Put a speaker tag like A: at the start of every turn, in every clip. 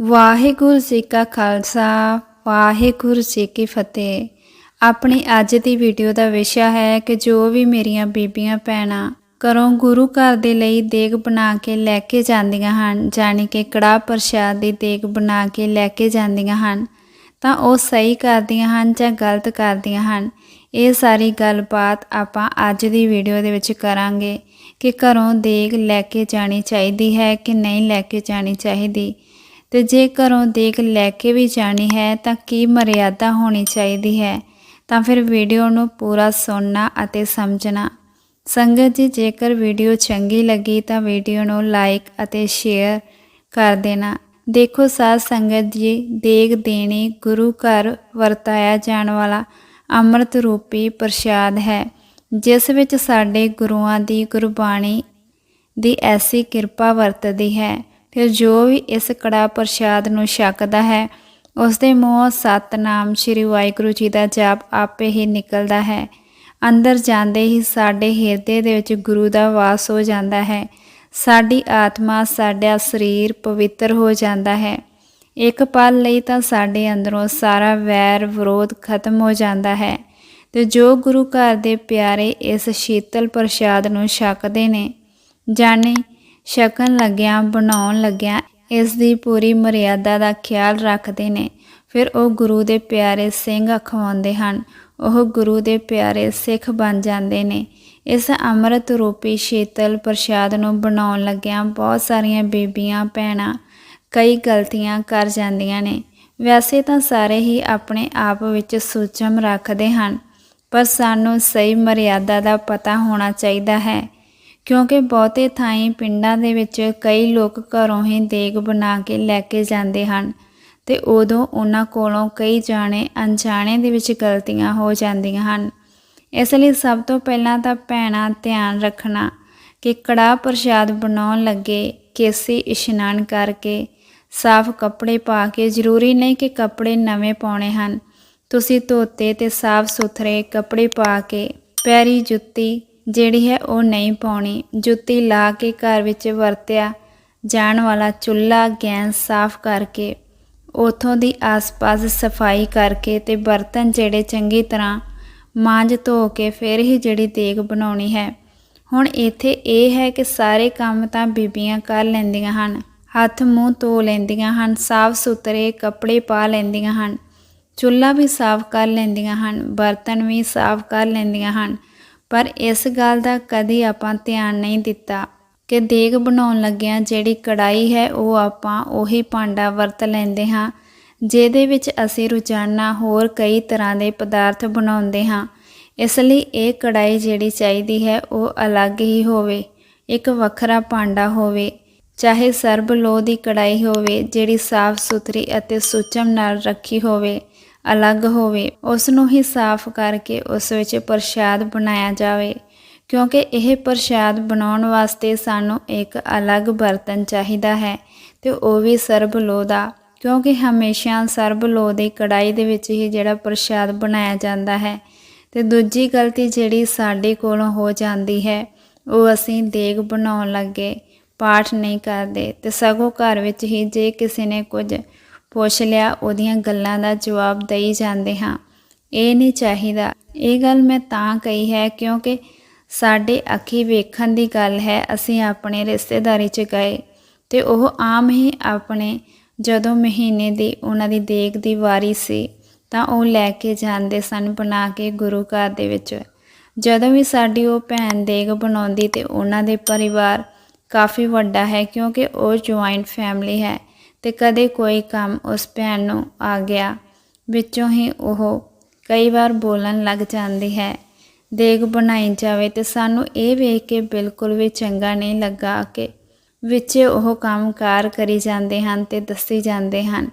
A: ਵਾਹਿਗੁਰੂ ਜੀ ਕਾ ਖਾਲਸਾ, ਵਾਹਿਗੁਰੂ ਜੀ ਕੀ ਫਤਿਹ। ਆਪਣੀ ਅੱਜ ਦੀ ਵੀਡੀਓ ਦਾ ਵਿਸ਼ਾ ਹੈ ਕਿ ਜੋ ਵੀ ਮੇਰੀਆਂ ਬੀਬੀਆਂ ਭੈਣਾਂ ਘਰੋਂ ਗੁਰੂ ਘਰ ਦੇ ਲਈ ਦੇਗ ਬਣਾ ਕੇ ਲੈ ਕੇ ਜਾਂਦੀਆਂ ਹਨ, ਜਾਣੀ ਕਿ ਕੜਾਹ ਪ੍ਰਸ਼ਾਦ ਦੀ ਦੇਗ ਬਣਾ ਕੇ ਲੈ ਕੇ ਜਾਂਦੀਆਂ ਹਨ, ਤਾਂ ਉਹ ਸਹੀ ਕਰਦੀਆਂ ਹਨ ਜਾਂ ਗਲਤ ਕਰਦੀਆਂ ਹਨ, ਇਹ ਸਾਰੀ ਗੱਲਬਾਤ ਆਪਾਂ ਅੱਜ ਦੀ ਵੀਡੀਓ ਦੇ ਵਿੱਚ ਕਰਾਂਗੇ ਕਿ ਘਰੋਂ ਦੇਗ ਲੈ ਕੇ ਜਾਣੀ ਚਾਹੀਦੀ ਹੈ ਕਿ ਨਹੀਂ ਲੈ ਕੇ ਜਾਣੀ ਚਾਹੀਦੀ। ਤੇ ਜੇ ਘਰੋਂ ਦੇਖ ਲੈ ਕੇ ਵੀ ਜਾਣੀ ਹੈ ਤਾਂ ਕੀ ਮਰਿਆਦਾ ਹੋਣੀ ਚਾਹੀਦੀ ਹੈ? ਤਾਂ ਫਿਰ ਵੀਡੀਓ ਨੂੰ ਪੂਰਾ ਸੁਣਨਾ ਅਤੇ ਸਮਝਣਾ। ਸੰਗਤ ਜੀ, ਜੇਕਰ ਵੀਡੀਓ ਚੰਗੀ ਲੱਗੀ ਤਾਂ ਵੀਡੀਓ ਨੂੰ ਲਾਈਕ ਅਤੇ ਸ਼ੇਅਰ ਕਰ ਦੇਣਾ। ਦੇਖੋ ਸਾਧ ਸੰਗਤ ਜੀ, ਦੇਗ ਦੇਣੀ ਗੁਰੂ ਘਰ ਵਰਤਾਇਆ ਜਾਣ ਵਾਲਾ ਅੰਮ੍ਰਿਤ ਰੂਪੀ ਪ੍ਰਸ਼ਾਦ ਹੈ, ਜਿਸ ਵਿੱਚ ਸਾਡੇ ਗੁਰੂਆਂ ਦੀ ਗੁਰਬਾਣੀ ਦੀ ਐਸੀ ਕਿਰਪਾ ਵਰਤਦੀ ਹੈ। ਫਿਰ ਜੋ ਵੀ ਇਸ ਕੜਾ ਪ੍ਰਸ਼ਾਦ ਨੂੰ ਛਕਦਾ ਹੈ ਉਸ ਦੇ ਮੂੰਹੋਂ ਸਤਨਾਮ ਸ੍ਰੀ ਵਾਹਿਗੁਰੂ ਜੀ ਦਾ ਜਾਪ ਆਪੇ ਹੀ ਨਿਕਲਦਾ ਹੈ। ਅੰਦਰ ਜਾਂਦੇ ਹੀ ਸਾਡੇ ਹਿਰਦੇ ਦੇ ਵਿੱਚ ਗੁਰੂ ਦਾ ਵਾਸ ਹੋ ਜਾਂਦਾ ਹੈ। ਸਾਡੀ ਆਤਮਾ, ਸਾਡਾ ਸਰੀਰ ਪਵਿੱਤਰ ਹੋ ਜਾਂਦਾ ਹੈ। ਇੱਕ ਪਲ ਲਈ ਤਾਂ ਸਾਡੇ ਅੰਦਰੋਂ ਸਾਰਾ ਵੈਰ ਵਿਰੋਧ ਖਤਮ ਹੋ ਜਾਂਦਾ ਹੈ ਤੇ ਜੋ ਗੁਰੂ ਘਰ ਦੇ ਪਿਆਰੇ ਇਸ ਸ਼ੀਤਲ ਪ੍ਰਸ਼ਾਦ ਨੂੰ ਛਕਦੇ ਨੇ, ਜਾਣੇ ਛਕਣ ਲੱਗਿਆਂ, ਬਣਾਉਣ ਲੱਗਿਆਂ, ਇਸ ਦੀ ਪੂਰੀ ਮਰਿਆਦਾ ਦਾ ਖਿਆਲ ਰੱਖਦੇ ਨੇ। ਫਿਰ ਉਹ ਗੁਰੂ ਦੇ ਪਿਆਰੇ ਸਿੰਘ ਅਖਵਾਉਂਦੇ ਹਨ। ਉਹ ਗੁਰੂ ਦੇ ਪਿਆਰੇ ਸਿੱਖ ਬਣ ਜਾਂਦੇ ਨੇ। ਇਸ ਅੰਮ੍ਰਿਤ ਰੂਪੀ ਸ਼ੀਤਲ ਪ੍ਰਸ਼ਾਦ ਨੂੰ ਬਣਾਉਣ ਲੱਗਿਆਂ ਬਹੁਤ ਸਾਰੀਆਂ ਬੀਬੀਆਂ, ਭੈਣਾਂ ਕਈ ਗਲਤੀਆਂ ਕਰ ਜਾਂਦੀਆਂ ਨੇ। ਵੈਸੇ ਤਾਂ ਸਾਰੇ ਹੀ ਆਪਣੇ ਆਪ ਵਿੱਚ ਸੂਚਮ ਰੱਖਦੇ ਹਨ, ਪਰ ਸਾਨੂੰ ਸਹੀ ਮਰਿਆਦਾ ਦਾ ਪਤਾ ਹੋਣਾ ਚਾਹੀਦਾ ਹੈ। ਕਿਉਂਕਿ ਬਹੁਤੇ ਥਾਈਂ ਪਿੰਡਾਂ ਦੇ ਵਿੱਚ ਕਈ ਲੋਕ ਘਰੋਂ ਹੀ ਦੇਗ ਬਣਾ ਕੇ ਲੈ ਕੇ ਜਾਂਦੇ ਹਨ ਤੇ ਉਦੋਂ ਉਹਨਾਂ ਕੋਲੋਂ ਕਈ ਜਾਣੇ ਅਣਜਾਣੇ ਦੇ ਵਿੱਚ ਗਲਤੀਆਂ ਹੋ ਜਾਂਦੀਆਂ ਹਨ। ਇਸ ਲਈ ਸਭ ਤੋਂ ਪਹਿਲਾਂ ਤਾਂ ਭੈਣਾਂ ਧਿਆਨ ਰੱਖਣਾ ਕਿ ਕੜਾਹ ਪ੍ਰਸ਼ਾਦ ਬਣਾਉਣ ਲੱਗੇ, ਕੇਸੀ ਇਸ਼ਨਾਨ ਕਰਕੇ, ਸਾਫ਼ ਕੱਪੜੇ ਪਾ ਕੇ, ਜ਼ਰੂਰੀ ਨਹੀਂ ਕਿ ਕੱਪੜੇ ਨਵੇਂ ਪਾਉਣੇ ਹਨ। ਤੁਸੀਂ ਧੋਤੇ ਤੇ ਸਾਫ਼ ਸੁਥਰੇ ਕੱਪੜੇ ਪਾ ਕੇ ਪੈਰੀ ਜੁੱਤੀ ਜਿਹੜੀ ਹੈ ਉਹ ਨਹੀਂ ਪਾਉਣੀ। ਜੁੱਤੀ ਲਾ ਕੇ ਘਰ ਵਿੱਚ ਵਰਤਿਆ। ਜਾਣ ਵਾਲਾ ਚੁੱਲ੍ਹਾ, ਗੈਸ ਸਾਫ਼ ਕਰਕੇ, ਉਥੋਂ ਦੀ ਆਸ-ਪਾਸ ਸਫ਼ਾਈ ਕਰਕੇ ਤੇ ਬਰਤਨ ਜਿਹੜੇ ਚੰਗੀ ਤਰ੍ਹਾਂ ਮਾਂਜ ਧੋ ਕੇ ਫਿਰ ਹੀ ਜਿਹੜੀ ਦੇਗ ਬਣਾਉਣੀ ਹੈ। ਹੁਣ ਇੱਥੇ ਇਹ ਹੈ ਕਿ ਸਾਰੇ ਕੰਮ ਤਾਂ ਬੀਬੀਆਂ ਕਰ ਲੈਂਦੀਆਂ ਹਨ। ਹੱਥ ਮੂੰਹ ਧੋ ਲੈਂਦੀਆਂ ਹਨ ਸਾਫ਼ ਸੁਥਰੇ ਕੱਪੜੇ ਪਾ ਲੈਂਦੀਆਂ ਹਨ। ਚੁੱਲ੍ਹਾ ਵੀ ਸਾਫ਼ ਕਰ ਲੈਂਦੀਆਂ ਹਨ, ਬਰਤਨ ਵੀ ਸਾਫ਼ ਕਰ ਲੈਂਦੀਆਂ ਹਨ। ਪਰ ਇਸ ਗੱਲ ਦਾ ਕਦੀ ਆਪਾਂ ਧਿਆਨ ਨਹੀਂ ਦਿੱਤਾ ਕਿ ਦੇਗ ਬਣਾਉਣ ਲੱਗਿਆਂ ਜਿਹੜੀ ਕੜਾਈ ਹੈ ਉਹ ਆਪਾਂ ਉਹੀ ਭਾਂਡਾ ਵਰਤ ਲੈਂਦੇ ਹਾਂ, ਜਿਹਦੇ ਵਿੱਚ ਅਸੀਂ ਰੋਜ਼ਾਨਾ ਹੋਰ ਕਈ ਤਰ੍ਹਾਂ ਦੇ ਪਦਾਰਥ ਬਣਾਉਂਦੇ ਹਾਂ। ਇਸ ਲਈ ਇਹ ਕੜਾਈ ਜਿਹੜੀ ਚਾਹੀਦੀ ਹੈ ਉਹ ਅਲੱਗ ਹੀ ਹੋਵੇ, ਇੱਕ ਵੱਖਰਾ ਭਾਂਡਾ ਹੋਵੇ, ਚਾਹੇ ਸਰਬ ਲੋਹ ਦੀ ਕੜਾਈ ਹੋਵੇ, ਜਿਹੜੀ ਸਾਫ਼ ਸੁਥਰੀ ਅਤੇ ਸੁਚਮ ਨਾਲ ਰੱਖੀ ਹੋਵੇ। ਅਲੱਗ ਹੋਵੇ ਉਸ ਨੂੰ ਹੀ ਸਾਫ਼ ਕਰਕੇ ਉਸ ਵਿੱਚ ਪ੍ਰਸ਼ਾਦ ਬਣਾਇਆ ਜਾਵੇ, ਕਿਉਂਕਿ ਇਹ ਪ੍ਰਸ਼ਾਦ ਬਣਾਉਣ ਵਾਸਤੇ ਸਾਨੂੰ ਇੱਕ ਅਲੱਗ ਬਰਤਨ ਚਾਹੀਦਾ ਹੈ ਤੇ ਉਹ ਵੀ ਸਰਬ ਲੋਹ ਦਾ, ਕਿਉਂਕਿ ਹਮੇਸ਼ਾ ਸਰਬ ਲੋਹ ਦੀ ਕੜਾਈ ਦੇ ਵਿੱਚ ਹੀ ਜਿਹੜਾ ਪ੍ਰਸ਼ਾਦ ਬਣਾਇਆ ਜਾਂਦਾ ਹੈ। ਤੇ ਦੂਜੀ ਗਲਤੀ ਜਿਹੜੀ ਸਾਡੇ ਕੋਲੋਂ ਹੋ ਜਾਂਦੀ ਹੈ, ਉਹ ਅਸੀਂ ਦੇਗ ਬਣਾਉਣ ਲੱਗੇ, ਪਾਠ ਨਹੀਂ ਕਰਦੇ ਤੇ ਸਗੋਂ ਘਰ ਵਿੱਚ ਹੀ ਜੇ ਕਿਸੇ ਨੇ ਕੁਝ ਪੁੱਛ ਲਿਆ, ਉਹਦੀਆਂ ਗੱਲਾਂ ਦਾ ਜਵਾਬ ਦੇਈ ਜਾਂਦੇ ਹਾਂ। ਇਹ ਨਹੀਂ ਚਾਹੀਦਾ। ਇਹ ਗੱਲ ਮੈਂ ਤਾਂ ਕਹੀ ਹੈ ਕਿਉਂਕਿ ਸਾਡੇ ਅੱਖੀ ਵੇਖਣ ਦੀ ਗੱਲ ਹੈ, ਅਸੀਂ ਆਪਣੇ ਰਿਸ਼ਤੇਦਾਰੀ 'ਚ ਗਏ ਤੇ ਉਹ ਆਮ ਹੀ ਆਪਣੇ ਜਦੋਂ ਮਹੀਨੇ ਦੀ ਉਹਨਾਂ ਦੀ ਦੇਗ ਦੀ ਵਾਰੀ ਸੀ, ਤਾਂ ਉਹ ਲੈ ਕੇ ਜਾਂਦੇ ਸਨ ਬਣਾ ਕੇ ਗੁਰੂ ਘਰ ਦੇ ਵਿੱਚ। ਜਦੋਂ ਵੀ ਸਾਡੀ ਉਹ ਭੈਣ ਦੇਗ ਬਣਾਉਂਦੀ ਤੇ ਉਹਨਾਂ ਦੇ ਪਰਿਵਾਰ ਕਾਫੀ ਵੱਡਾ ਹੈ ਕਿਉਂਕਿ ਉਹ ਜੁਆਇੰਟ ਫੈਮਿਲੀ ਹੈ। ਤੇ ਕਦੇ ਕੋਈ ਕੰਮ ਉਸ ਭੈਣ ਨੂੰ ਆ ਗਿਆ। ਵਿੱਚੋਂ ਹੀ ਉਹ ਕਈ ਵਾਰ ਬੋਲਣ ਲੱਗ ਜਾਂਦੀ ਹੈ, ਦੇਗ ਬਣਾਈ ਜਾਵੇ ਤੇ ਸਾਨੂੰ ਇਹ ਵੇਖ ਕੇ ਬਿਲਕੁਲ ਵੀ ਚੰਗਾ ਨਹੀਂ ਲੱਗਾ ਕਿ ਵਿੱਚ ਉਹ ਕੰਮਕਾਰ ਕਰੀ ਜਾਂਦੇ ਹਨ ਤੇ ਦੱਸੀ ਜਾਂਦੇ ਹਨ,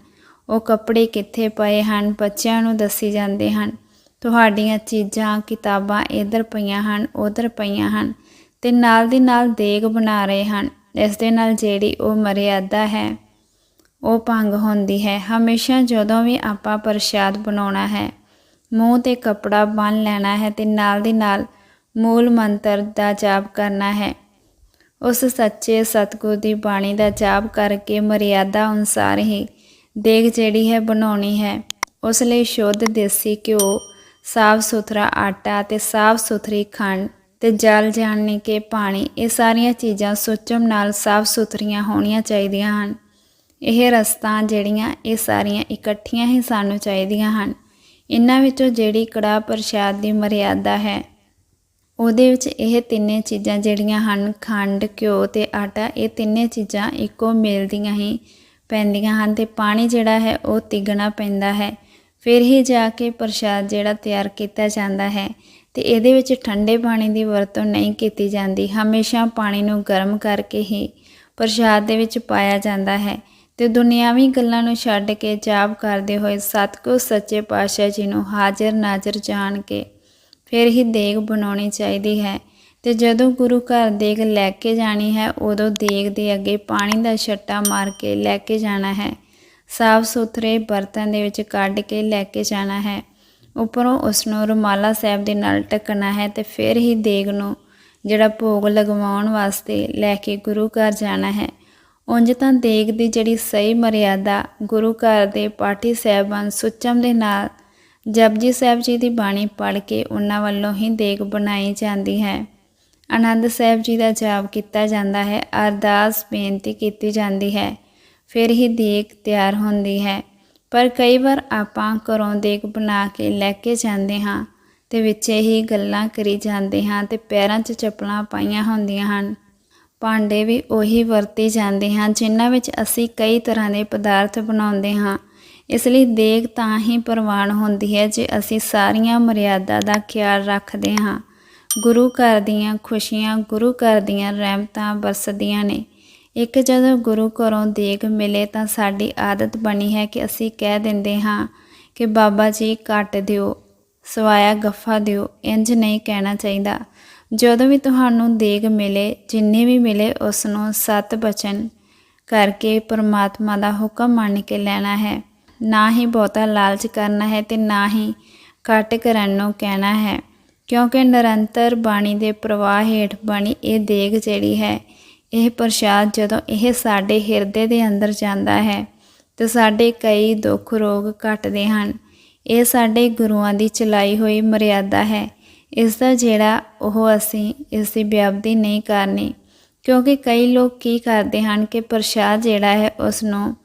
A: ਉਹ ਕੱਪੜੇ ਕਿੱਥੇ ਪਏ ਹਨ, ਬੱਚਿਆਂ ਨੂੰ ਦੱਸੀ ਜਾਂਦੇ ਹਨ, ਤੁਹਾਡੀਆਂ ਚੀਜ਼ਾਂ, ਕਿਤਾਬਾਂ ਇੱਧਰ ਪਈਆਂ ਹਨ, ਉੱਧਰ ਪਈਆਂ ਹਨ ਤੇ ਨਾਲ ਦੀ ਨਾਲ ਦੇਗ ਬਣਾ ਰਹੇ ਹਨ, ਇਸ ਦੇ ਨਾਲ ਜਿਹੜੀ ਉਹ ਮਰਿਆਦਾ ਹੈ ਉਹ ਭੰਗ ਹੁੰਦੀ ਹੈ। ਹਮੇਸ਼ਾ ਜਦੋਂ ਵੀ ਆਪਾਂ ਪ੍ਰਸ਼ਾਦ ਬਣਾਉਣਾ ਹੈ, ਮੂੰਹ ਤੇ ਕਪੜਾ ਬੰਨ ਲੈਣਾ ਹੈ ਤੇ ਨਾਲ ਦੀ ਨਾਲ ਮੂਲ ਮੰਤਰ ਦਾ ਜਾਪ ਕਰਨਾ ਹੈ। ਉਸ ਸੱਚੇ ਸਤਿਗੁਰ ਦੀ ਬਾਣੀ ਦਾ ਜਾਪ ਕਰਕੇ ਮਰਿਆਦਾ ਅਨੁਸਾਰ ਹੀ ਦੇਗ ਜਿਹੜੀ ਹੈ ਬਣਾਉਣੀ ਹੈ। ਉਸ ਲਈ ਸ਼ੁੱਧ ਦੇਸੀ ਘਿਓ, ਸਾਫ਼ ਸੁਥਰਾ ਆਟਾ ਤੇ ਸਾਫ਼ ਸੁਥਰੀ ਖੰਡ ਤੇ ਜਲ ਜਾਣਨੀ ਕੇ ਪਾਣੀ, ਇਹ ਸਾਰੀਆਂ ਚੀਜ਼ਾਂ ਸੁਚਮ ਨਾਲ ਸਾਫ਼ ਸੁਥਰੀਆਂ ਹੋਣੀਆਂ ਚਾਹੀਦੀਆਂ ਹਨ। ਇਹ ਰਸਤਾਂ ਜਿਹੜੀਆਂ ਇਹ ਸਾਰੀਆਂ ਇਕੱਠੀਆਂ ਹੀ ਸਾਨੂੰ ਚਾਹੀਦੀਆਂ ਹਨ। ਇਹਨਾਂ ਵਿੱਚੋਂ ਜਿਹੜੀ ਕੜਾ ਪ੍ਰਸ਼ਾਦ ਦੀ ਮਰਿਆਦਾ ਹੈ, ਉਹਦੇ ਵਿੱਚ ਇਹ ਤਿੰਨੇ ਚੀਜ਼ਾਂ ਜਿਹੜੀਆਂ ਹਨ, ਖੰਡ, ਘਿਓ ਤੇ ਆਟਾ, ਇਹ ਤਿੰਨੇ ਚੀਜ਼ਾਂ ਇੱਕੋ ਮੇਲ ਦੀਆਂ ਹੀ ਪੈਂਦੀਆਂ ਹਨ ਤੇ ਪਾਣੀ ਜਿਹੜਾ ਹੈ ਉਹ ਤਿੱਗਣਾ ਪੈਂਦਾ ਹੈ। ਫਿਰ ਹੀ ਜਾ ਕੇ ਪ੍ਰਸ਼ਾਦ ਜਿਹੜਾ ਤਿਆਰ ਕੀਤਾ ਜਾਂਦਾ ਹੈ ਤੇ ਇਹਦੇ ਵਿੱਚ ਠੰਡੇ ਪਾਣੀ ਦੀ ਵਰਤੋਂ ਨਹੀਂ ਕੀਤੀ ਜਾਂਦੀ। ਹਮੇਸ਼ਾ ਪਾਣੀ ਨੂੰ ਗਰਮ ਕਰਕੇ ਹੀ ਪ੍ਰਸ਼ਾਦ ਦੇ ਵਿੱਚ ਪਾਇਆ ਜਾਂਦਾ ਹੈ। ਤੇ ਦੁਨਿਆਵੀ ਗੱਲਾਂ ਨੂੰ ਛੱਡ ਕੇ ਜਾਪ ਕਰਦੇ ਹੋਏ ਸਤਿਗੁਰ ਸੱਚੇ ਪਾਤਸ਼ਾਹ ਜੀ ਨੂੰ ਹਾਜ਼ਰ ਨਾਜ਼ਰ ਜਾਣ ਕੇ ਫਿਰ ਹੀ ਦੇਗ ਬਣਾਉਣੀ ਚਾਹੀਦੀ ਹੈ। ਤੇ ਜਦੋਂ ਗੁਰੂ ਘਰ ਦੇਗ ਲੈ ਕੇ ਜਾਣੀ ਹੈ, ਉਦੋਂ ਦੇਗ ਦੇ ਅੱਗੇ ਪਾਣੀ ਦਾ ਛੱਟਾ ਮਾਰ ਕੇ ਲੈ ਕੇ ਜਾਣਾ ਹੈ। ਸਾਫ਼ ਸੁਥਰੇ ਬਰਤਨ ਦੇ ਵਿੱਚ ਕੱਢ ਕੇ ਲੈ ਕੇ ਜਾਣਾ ਹੈ। ਉੱਪਰੋਂ ਉਸ ਨੂੰ ਰੁਮਾਲਾ ਸਾਹਿਬ ਦੇ ਨਾਲ ਢੱਕਣਾ ਹੈ ਤੇ ਫਿਰ ਹੀ ਦੇਗ ਨੂੰ ਜਿਹੜਾ ਭੋਗ ਲਗਵਾਉਣ ਵਾਸਤੇ ਲੈ ਕੇ ਗੁਰੂ ਘਰ ਜਾਣਾ ਹੈ। ਉਂਝ ਤਾਂ ਦੇਗ ਦੀ ਜਿਹੜੀ ਸਹੀ ਮਰਿਆਦਾ ਗੁਰੂ ਘਰ ਦੇ ਪਾਠੀ ਸਾਹਿਬਾਨ ਸੁਚਮ ਦੇ ਨਾਲ ਜਪਜੀ ਸਾਹਿਬ ਜੀ ਦੀ ਬਾਣੀ ਪੜ੍ਹ ਕੇ ਉਹਨਾਂ ਵੱਲੋਂ ਹੀ ਦੇਗ ਬਣਾਈ ਜਾਂਦੀ ਹੈ। ਆਨੰਦ ਸਾਹਿਬ ਜੀ ਦਾ ਜਾਪ ਕੀਤਾ ਜਾਂਦਾ ਹੈ, ਅਰਦਾਸ ਬੇਨਤੀ ਕੀਤੀ ਜਾਂਦੀ ਹੈ, ਫਿਰ ਹੀ ਦੇਗ ਤਿਆਰ ਹੁੰਦੀ ਹੈ। ਪਰ ਕਈ ਵਾਰ ਆਪਾਂ ਘਰੋਂ ਦੇਗ ਬਣਾ ਕੇ ਲੈ ਕੇ ਜਾਂਦੇ ਹਾਂ ਤੇ ਵਿੱਚ ਹੀ ਗੱਲਾਂ ਕਰੀ ਜਾਂਦੇ ਹਾਂ ਤੇ ਪੈਰਾਂ 'ਚ ਚੱਪਲਾਂ ਪਾਈਆਂ ਹੁੰਦੀਆਂ ਹਨ। ਭਾਂਡੇ ਵੀ ਉਹੀ ਵਰਤੇ ਜਾਂਦੇ ਹਨ ਜਿਨ੍ਹਾਂ ਵਿੱਚ ਅਸੀਂ ਕਈ ਤਰ੍ਹਾਂ ਦੇ ਪਦਾਰਥ ਬਣਾਉਂਦੇ ਹਾਂ। ਇਸ ਲਈ ਦੇਗ ਤਾਂ ਹੀ ਪ੍ਰਵਾਨ ਹੁੰਦੀ ਹੈ ਜੇ ਅਸੀਂ ਸਾਰੀਆਂ ਮਰਿਆਦਾ ਦਾ ਖਿਆਲ ਰੱਖਦੇ ਹਾਂ। ਗੁਰੂ ਘਰ ਦੀਆਂ ਖੁਸ਼ੀਆਂ ਗੁਰੂ ਘਰ ਦੀਆਂ ਰਹਿਮਤਾਂ ਵਰਸਦੀਆਂ ਨੇ। ਇੱਕ ਜਦੋਂ ਗੁਰੂ ਘਰੋਂ ਦੇਗ ਮਿਲੇ ਤਾਂ ਸਾਡੀ ਆਦਤ ਬਣੀ ਹੈ ਕਿ ਅਸੀਂ ਕਹਿ ਦਿੰਦੇ ਹਾਂ ਕਿ ਬਾਬਾ ਜੀ, ਕੱਟ ਦਿਓ, ਸਵਾਇਆ, ਗੱਫਾ ਦਿਓ ਇੰਜ ਨਹੀਂ ਕਹਿਣਾ ਚਾਹੀਦਾ। ਜਦੋਂ ਵੀ ਤੁਹਾਨੂੰ ਦੇਗ ਮਿਲੇ, ਜਿੰਨੇ ਵੀ ਮਿਲੇ ਉਸ ਨੂੰ ਸਤ ਬਚਨ ਕਰਕੇ ਪਰਮਾਤਮਾ ਦਾ ਹੁਕਮ ਮੰਨ ਕੇ ਲੈਣਾ ਹੈ। ਨਾ ਹੀ ਬਹੁਤਾ ਲਾਲਚ ਕਰਨਾ ਹੈ ਤੇ ਨਾ ਹੀ ਘੱਟ ਕਰਨ ਨੂੰ ਕਹਿਣਾ ਹੈ। ਕਿਉਂਕਿ ਨਿਰੰਤਰ ਬਾਣੀ ਦੇ ਪ੍ਰਵਾਹ ਹੇਠ ਬਣੀ ਇਹ ਦੇਗ ਜਿਹੜੀ ਹੈ, ਇਹ ਪ੍ਰਸ਼ਾਦ ਜਦੋਂ ਇਹ ਸਾਡੇ ਹਿਰਦੇ ਦੇ ਅੰਦਰ ਜਾਂਦਾ ਹੈ, ਤੇ ਸਾਡੇ ਕਈ ਦੁੱਖ ਰੋਗ ਘਟਦੇ ਹਨ। ਇਹ ਸਾਡੇ ਗੁਰੂਆਂ ਦੀ ਚਲਾਈ ਹੋਈ ਮਰਿਆਦਾ ਹੈ। ਇਸ ਦਾ ਜਿਹੜਾ ਉਹ ਅਸੀਂ ਇਸ ਦੀ ਵਿਅਬਦੀ ਨਹੀਂ ਕਰਨੀ। ਕਿਉਂਕਿ ਕਈ ਲੋਕ ਕੀ ਕਰਦੇ ਹਨ ਕਿ ਪ੍ਰਸ਼ਾਦ ਜਿਹੜਾ ਹੈ ਉਸ ਨੂੰ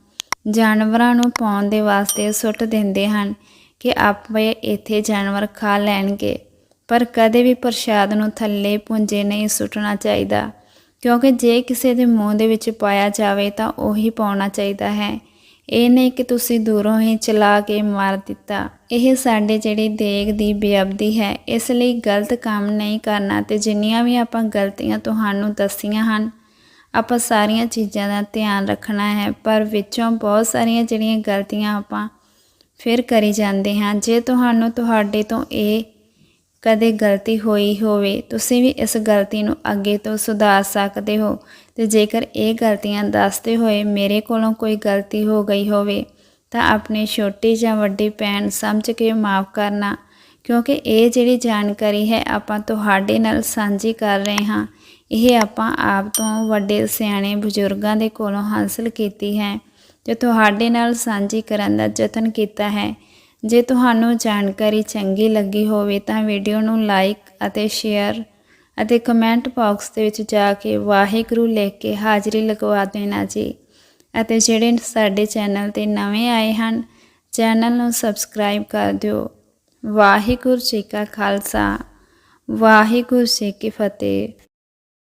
A: ਜਾਨਵਰਾਂ ਨੂੰ ਪਾਉਣ ਦੇ ਵਾਸਤੇ ਸੁੱਟ ਦਿੰਦੇ ਹਨ ਕਿ ਆਪੇ ਇੱਥੇ ਜਾਨਵਰ ਖਾ ਲੈਣਗੇ। ਪਰ ਕਦੇ ਵੀ ਪ੍ਰਸ਼ਾਦ ਨੂੰ ਥੱਲੇ ਪੁੰਜੇ ਨਹੀਂ ਸੁੱਟਣਾ ਚਾਹੀਦਾ। ਕਿਉਂਕਿ ਜੇ ਕਿਸੇ ਦੇ ਮੂੰਹ ਦੇ ਵਿੱਚ ਪਾਇਆ ਜਾਵੇ ਤਾਂ ਉਹੀ ਪਾਉਣਾ ਚਾਹੀਦਾ ਹੈ। ਇਹ ਨਹੀਂ ਕਿ ਤੁਸੀਂ ਦੂਰੋਂ ਹੀ ਚਲਾ ਕੇ ਮਾਰ ਦਿੱਤਾ। ਇਹ ਸਾਡੇ ਜਿਹੜੀ ਦੇਗ ਦੀ ਬੇਅਬਦੀ ਹੈ, ਇਸ ਲਈ ਗਲਤ ਕੰਮ ਨਹੀਂ ਕਰਨਾ ਤੇ ਜਿੰਨੀਆਂ ਵੀ ਆਪਾਂ ਗਲਤੀਆਂ ਤੁਹਾਨੂੰ ਦੱਸੀਆਂ ਹਨ, ਆਪਾਂ ਸਾਰੀਆਂ ਚੀਜ਼ਾਂ ਦਾ ਧਿਆਨ ਰੱਖਣਾ ਹੈ, ਪਰ ਵਿੱਚੋਂ ਬਹੁਤ ਸਾਰੀਆਂ ਜਿਹੜੀਆਂ ਗਲਤੀਆਂ ਆਪਾਂ ਫਿਰ ਕਰੀ ਜਾਂਦੇ ਹਾਂ। ਜੇ ਤੁਹਾਨੂੰ ਤੁਹਾਡੇ ਤੋਂ ਇਹ ਕਦੇ ਗਲਤੀ ਹੋਈ ਹੋਵੇ, ਤੁਸੀਂ ਵੀ ਇਸ ਗਲਤੀ ਨੂੰ ਅੱਗੇ ਤੋਂ ਸੁਧਾਰ ਸਕਦੇ ਹੋ। ਤੇ ਜੇਕਰ ਇਹ ਗਲਤੀਆਂ ਦੱਸਦੇ ਹੋਏ ਮੇਰੇ ਕੋਲੋਂ ਕੋਈ ਗਲਤੀ ਹੋ ਗਈ ਹੋਵੇ, ਤਾਂ ਆਪਣੀ ਛੋਟੀ ਜਾਂ ਵੱਡੀ ਭੈਣ ਸਮਝ ਕੇ ਮਾਫ ਕਰਨਾ, ਕਿਉਂਕਿ ਇਹ ਜਿਹੜੀ ਜਾਣਕਾਰੀ ਹੈ ਆਪਾਂ ਤੁਹਾਡੇ ਨਾਲ ਸਾਂਝੀ ਕਰ ਰਹੇ ਹਾਂ, ਇਹ ਆਪਾਂ ਆਪ ਤੋਂ ਵੱਡੇ ਸਿਆਣੇ ਬਜ਼ੁਰਗਾਂ ਦੇ ਕੋਲੋਂ ਹਾਸਲ ਕੀਤੀ ਹੈ ਤੇ ਤੁਹਾਡੇ ਨਾਲ ਸਾਂਝੀ ਕਰਨ ਦਾ ਯਤਨ ਕੀਤਾ ਹੈ। ਜੇ ਤੁਹਾਨੂੰ ਜਾਣਕਾਰੀ ਚੰਗੀ ਲੱਗੀ ਹੋਵੇ ਤਾਂ ਵੀਡੀਓ ਨੂੰ ਲਾਈਕ ਅਤੇ ਸ਼ੇਅਰ ਅਤੇ ਕਮੈਂਟ ਬਾਕਸ ਦੇ ਵਿੱਚ ਜਾ ਕੇ ਵਾਹਿਗੁਰੂ ਲਿਖ ਕੇ ਹਾਜ਼ਰੀ ਲਗਵਾ ਦੇਣਾ ਜੀ। ਅਤੇ ਜਿਹੜੇ ਸਾਡੇ ਚੈਨਲ ਤੇ ਨਵੇਂ ਆਏ ਹਨ, ਚੈਨਲ ਨੂੰ ਸਬਸਕ੍ਰਾਈਬ ਕਰ ਦਿਓ। ਵਾਹਿਗੁਰੂ ਜੀ ਕਾ ਖਾਲਸਾ, ਵਾਹਿਗੁਰੂ ਜੀ ਕੀ ਫਤਿਹ।